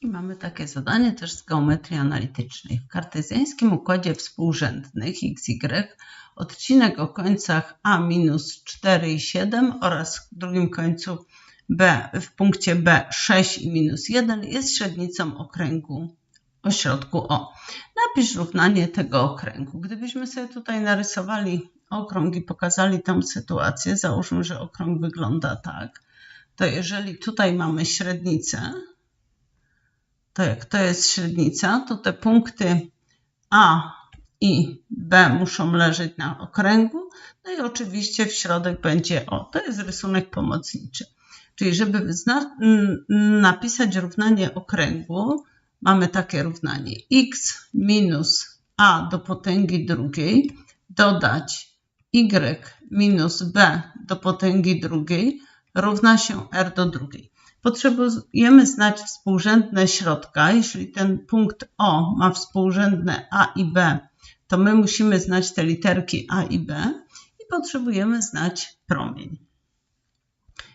I mamy takie zadanie też z geometrii analitycznej. W kartezjańskim układzie współrzędnych xy odcinek o końcach a minus 4 i 7 oraz w drugim końcu b w punkcie b 6 i minus 1 jest średnicą okręgu o środku O. Napisz równanie tego okręgu. Gdybyśmy sobie tutaj narysowali okrąg i pokazali tę sytuację, załóżmy, że okrąg wygląda tak, to jeżeli tutaj mamy średnicę, to jak to jest średnica, to te punkty A i B muszą leżeć na okręgu, no i oczywiście w środek będzie O. To jest rysunek pomocniczy. Czyli żeby napisać równanie okręgu, mamy takie równanie x minus a do potęgi drugiej dodać y minus b do potęgi drugiej równa się r do drugiej. Potrzebujemy znać współrzędne środka. Jeśli ten punkt O ma współrzędne A i B, to my musimy znać te literki A i B i potrzebujemy znać promień.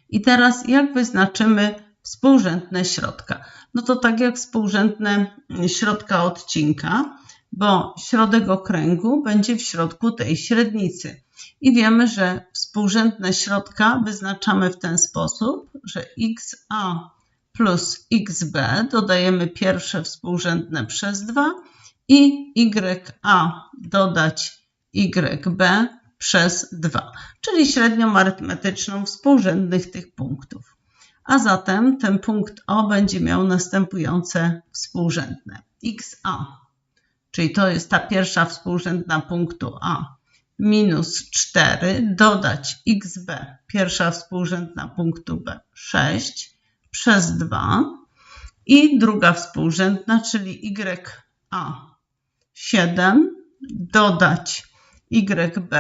I teraz jak wyznaczymy współrzędne środka? No to tak jak współrzędne środka odcinka, bo środek okręgu będzie w środku tej średnicy. I wiemy, że współrzędne środka wyznaczamy w ten sposób, że xa plus xb dodajemy pierwsze współrzędne przez 2 i ya dodać yb przez 2, czyli średnią arytmetyczną współrzędnych tych punktów. A zatem ten punkt O będzie miał następujące współrzędne. xa, czyli to jest ta pierwsza współrzędna punktu A, minus 4, dodać xb, pierwsza współrzędna punktu B, 6 przez 2 i druga współrzędna, czyli ya 7, dodać YB,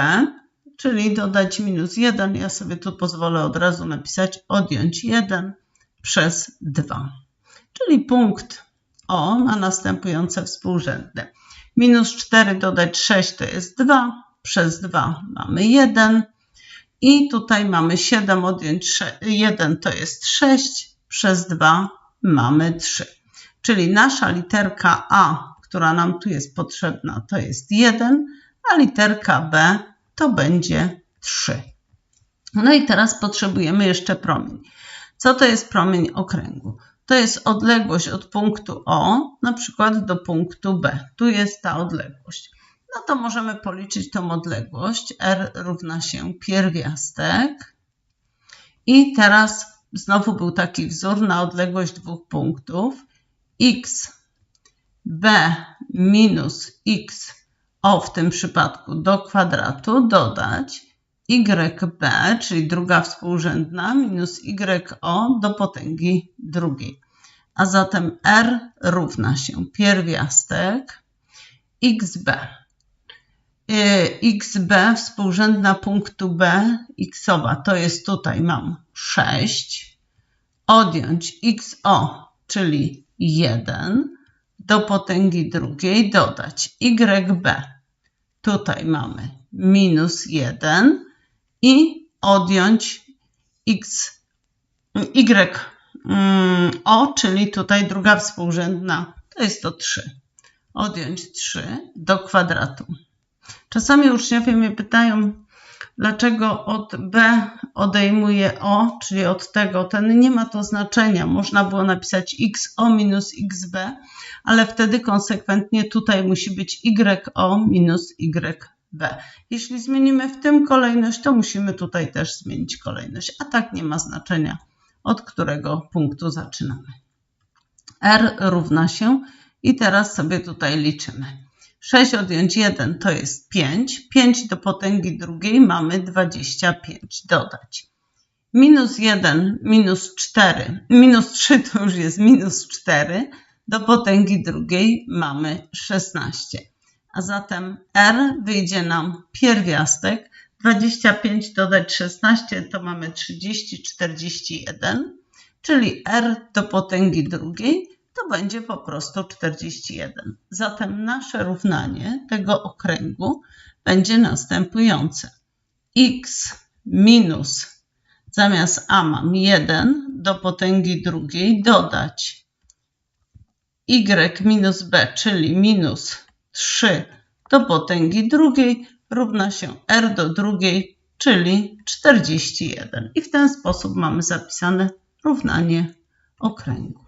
czyli dodać minus 1. Ja sobie tu pozwolę od razu napisać odjąć 1 przez 2. Czyli punkt O ma następujące współrzędne. Minus 4 dodać 6 to jest 2, przez 2 mamy 1 i tutaj mamy 7 odjąć 1 to jest 6, przez 2 mamy 3. Czyli nasza literka A, która nam tu jest potrzebna, to jest 1, a literka B to będzie 3. No i teraz potrzebujemy jeszcze promień. Co to jest promień okręgu? To jest odległość od punktu O, na przykład do punktu B. Tu jest ta odległość. No to możemy policzyć tą odległość. R równa się pierwiastek. I teraz znowu był taki wzór na odległość dwóch punktów. X B minus X o w tym przypadku do kwadratu dodać YB, czyli druga współrzędna, minus YO do potęgi drugiej. A zatem R równa się pierwiastek XB. Y, XB współrzędna punktu B, xowa, to jest tutaj mam 6, odjąć XO, czyli 1, do potęgi drugiej dodać YB. Tutaj mamy minus 1 i odjąć x, y mm, o, czyli tutaj druga współrzędna, to jest to 3. Odjąć 3 do kwadratu. Czasami uczniowie mnie pytają, dlaczego od B odejmuje O, czyli od tego, ten nie ma to znaczenia. Można było napisać XO minus XB, ale wtedy konsekwentnie tutaj musi być YO minus YB. Jeśli zmienimy w tym kolejność, to musimy tutaj też zmienić kolejność, a tak nie ma znaczenia, od którego punktu zaczynamy. R równa się i teraz sobie tutaj liczymy. 6 odjąć 1 to jest 5. 5 do potęgi drugiej mamy 25. Dodać. Minus 1, minus 4, minus 3 to już jest minus 4. Do potęgi drugiej mamy 16. A zatem R wyjdzie nam pierwiastek. 25 dodać 16 to mamy 30, 41. Czyli R do potęgi drugiej to będzie po prostu 41. Zatem nasze równanie tego okręgu będzie następujące. x minus zamiast a mam 1 do potęgi drugiej dodać y minus b, czyli minus 3 do potęgi drugiej równa się r do drugiej, czyli 41. I w ten sposób mamy zapisane równanie okręgu.